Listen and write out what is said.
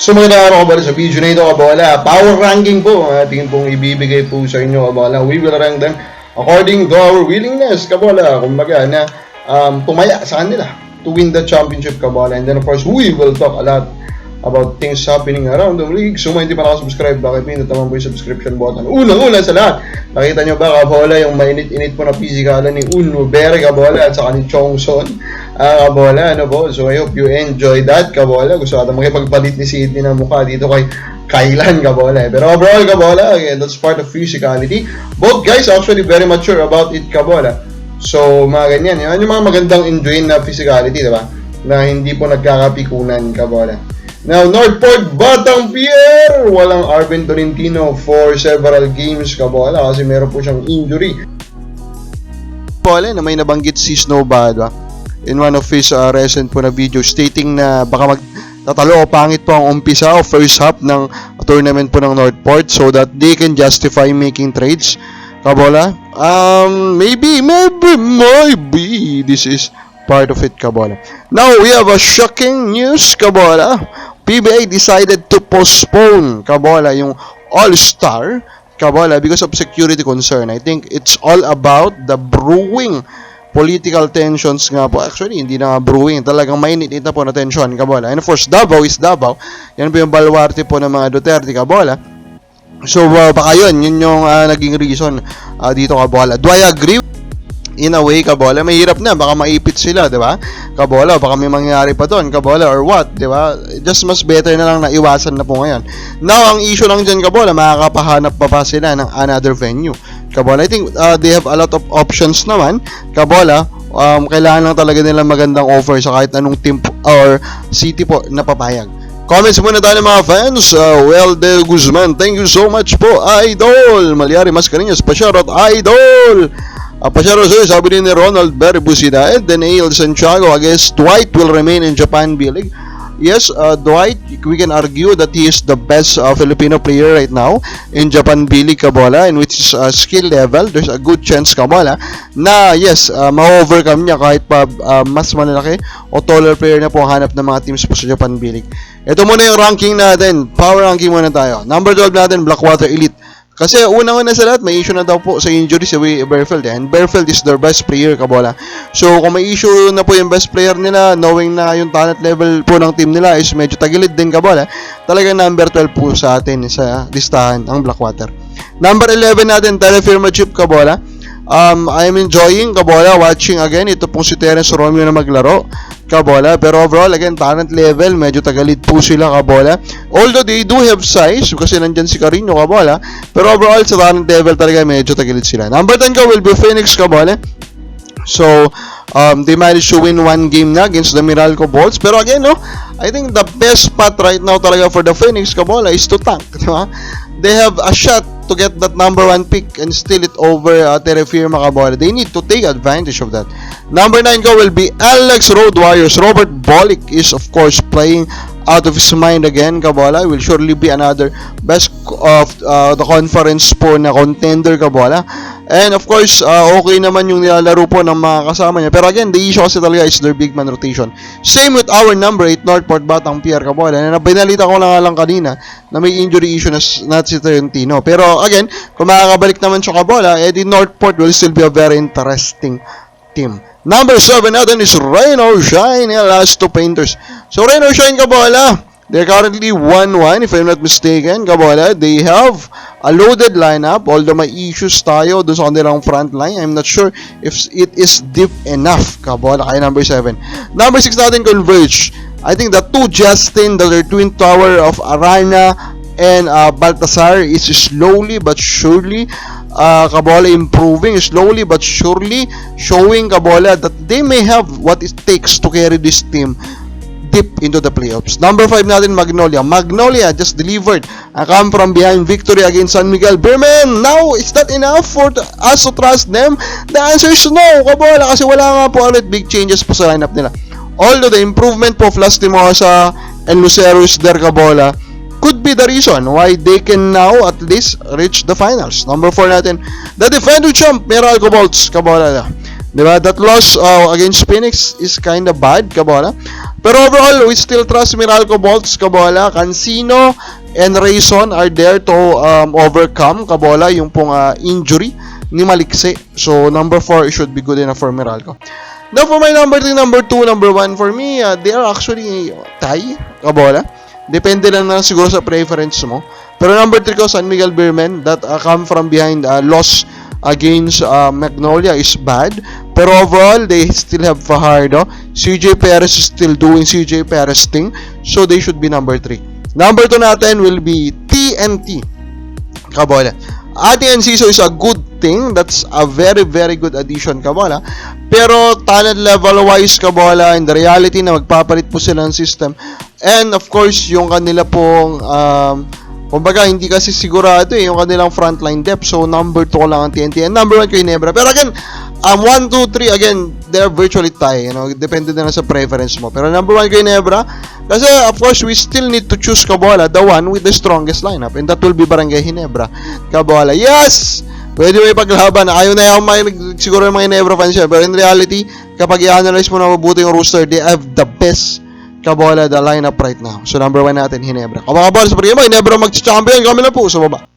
So mga araw kabala sa video na ito kabala, power ranking po ating pong ibibigay po sa inyo kabala. We will rank them according to our willingness kabala. Kumbaga na um, tumaya sa kanila to win the championship kabala. And then of course, we will talk a lot about things happening around the league. So hindi pa nakasubscribe, bakit pinot naman po yung subscription button. Unang-una sa lahat, nakita nyo ba kabola yung mainit-init po na physicalan ni Unmo Bere kabola at saka ni Chong Son. Ah, kabola, ano po? So I hope you enjoy that kabola. Gusto ka makipagpalit ni Sidney ng mukha dito kay Kailan kabola. Pero overall kabola, again, that's part of physicality. Both guys actually very mature about it kabola. So, mga ganyan. Yan yung mga magandang enjoy na physicality, di ba? Na hindi po nagkakapikunan kabola. Now, Northport Batang Pierre! Walang Arvin Tolentino for several games kabola kasi meron po siyang injury. Pole na may nabanggit si Snowbad in one of his uh, recent po na video stating na baka mag tatalo o pangit po ang umpisa o first half ng tournament po ng Northport so that they can justify making trades. Kabola? Um, maybe, maybe, maybe this is part of it, Kabola. Now, we have a shocking news, Kabola. PBA decided to postpone, Kabola, yung All-Star, Kabola, because of security concern. I think it's all about the brewing political tensions nga po. Actually, hindi na brewing. Talagang mainit na po na tension, Kabola. And of course, Davao is Davao. Yan po yung baluarte po ng mga Duterte, Kabola. So, uh, baka yun, yun yung uh, naging reason uh, dito, Kabola. Do I agree? In a way, Kabola, mahirap na. Baka maipit sila, di ba? Kabola, baka may mangyari pa doon, Kabola, or what, di ba? Just mas better na lang na iwasan na po ngayon. Now, ang issue lang dyan, Kabola, makakapahanap pa pa sila ng another venue. Kabola, I think uh, they have a lot of options naman. Kabola, um, kailangan lang talaga nila magandang offer sa kahit anong team or city po na papayag. Comments muna tayo ng mga fans. Uh, well, De Guzman, thank you so much po, Idol. Malyari Mascareñas, pa-shoutout, Idol. Uh, pa-shoutout sa'yo, sabi din ni Ronald Berbusida. And then Santiago, I guess Dwight will remain in Japan B-League. Yes, uh, Dwight, we can argue that he is the best uh, Filipino player right now in Japan B-League Kabola in which is uh, skill level. There's a good chance Kabola na yes, uh, ma-overcome niya kahit pa uh, mas malalaki o taller player na po hanap ng mga teams po sa Japan B-League. Ito muna yung ranking natin. Power ranking muna tayo. Number 12 natin, Blackwater Elite. Kasi unang-una sa lahat, may issue na daw po sa injury si Berfield. eh. And Berfield is their best player, Kabola. So, kung may issue na po yung best player nila, knowing na yung talent level po ng team nila is medyo tagilid din, Kabola, talagang number 12 po sa atin sa listahan ang Blackwater. Number 11 natin, Telefirma Chip, Kabola. Um, I'm enjoying, Kabola, watching again. Ito pong si Terence Romeo na maglaro. Kabola. Pero overall, again, talent level, medyo tagalid po sila, Kabola. Although they do have size, kasi nandyan si Carino, Kabola. Pero overall, sa talent level talaga, medyo tagalid sila. Number 10 ko will be Phoenix, Kabola. So, um, they managed to win one game na against the Meralco Bolts. Pero again, no, I think the best spot right now talaga for the Phoenix Kabola is to tank. Di ba? They have a shot to get that number one pick and steal it over uh, Terefirma Kabola. They need to take advantage of that. Number 9 ko will be Alex Road Warriors. Robert Bolick is of course playing out of his mind again, Kabola. Will surely be another best of uh, the conference po na contender, Kabola. And of course, uh, okay naman yung nilalaro po ng mga kasama niya. Pero again, the issue kasi talaga is their big man rotation. Same with our number 8, Northport Batang Pierre Kabola. Na binalita ko lang lang kanina na may injury issue na, na si Trentino. Pero again, kung makakabalik naman siya Kabola, eh di Northport will still be a very interesting team. Number 7 natin is Rain or Shine, yung last two painters. So Rain or Shine Kabola, They're currently 1-1 if I'm not mistaken. Kabola, they have a loaded lineup. Although may issues tayo dun sa kanilang front line. I'm not sure if it is deep enough. Kabola, kaya number 7. Number 6 natin, Converge. I think the two Justin, the twin tower of Arana and uh, Baltasar is slowly but surely uh, Kabola improving slowly but surely showing Kabola that they may have what it takes to carry this team deep into the playoffs. Number 5 natin, Magnolia. Magnolia just delivered a come from behind victory against San Miguel. Berman, now, is that enough for us to trust them? The answer is no, Kabola, kasi wala nga po ulit big changes po sa lineup nila. Although the improvement po of Lastimosa and Lucero is there, Kabola, could be the reason why they can now at least reach the finals. Number 4 natin, the defender champ, Meralco Bolts, Kabola. Di ba? That loss uh, against Phoenix is kind of bad, Kabola. Pero overall, we still trust Miralco Bolts, Kabola. Cancino and Rayson are there to um, overcome, Kabola, yung pong uh, injury ni Malikse. So, number 4 should be good enough for Miralco. Now, for my number 3, number 2, number 1, for me, uh, they are actually tie, Kabola. Depende lang na siguro sa preference mo. Pero number 3 ko, San Miguel Beermen, that uh, come from behind uh, loss against uh, Magnolia is bad. Pero overall, they still have Fajardo. CJ Perez is still doing CJ Perez thing. So, they should be number 3. Number 2 natin will be TNT. Kabola. Ating Enciso is a good thing. That's a very, very good addition, Kabola. Pero talent level wise, Kabola, in the reality na magpapalit po sila ng system. And of course, yung kanila pong um, Kumbaga, hindi kasi sigurado eh, yung kanilang frontline depth. So, number 2 ko lang ang TNT. And number 1 ko yung Nebra. Pero again, um, 1, 2, 3, again, they're virtually tie. You know, depende na sa preference mo. Pero number 1 ko yung Nebra. Kasi, of course, we still need to choose Kabola, the one with the strongest lineup. And that will be Barangay Hinebra. Kabola, yes! Pwede may paglaban. Ayaw na yung mga, siguro yung mga Hinebra fans yan. Pero in reality, kapag i-analyze mo na mabuti yung roster, they have the best Kabola the lineup right now. So number 1 natin, Hinebra. Kapag kabola sa pagkima, Hinebra mag-champion. Kami na po sa baba.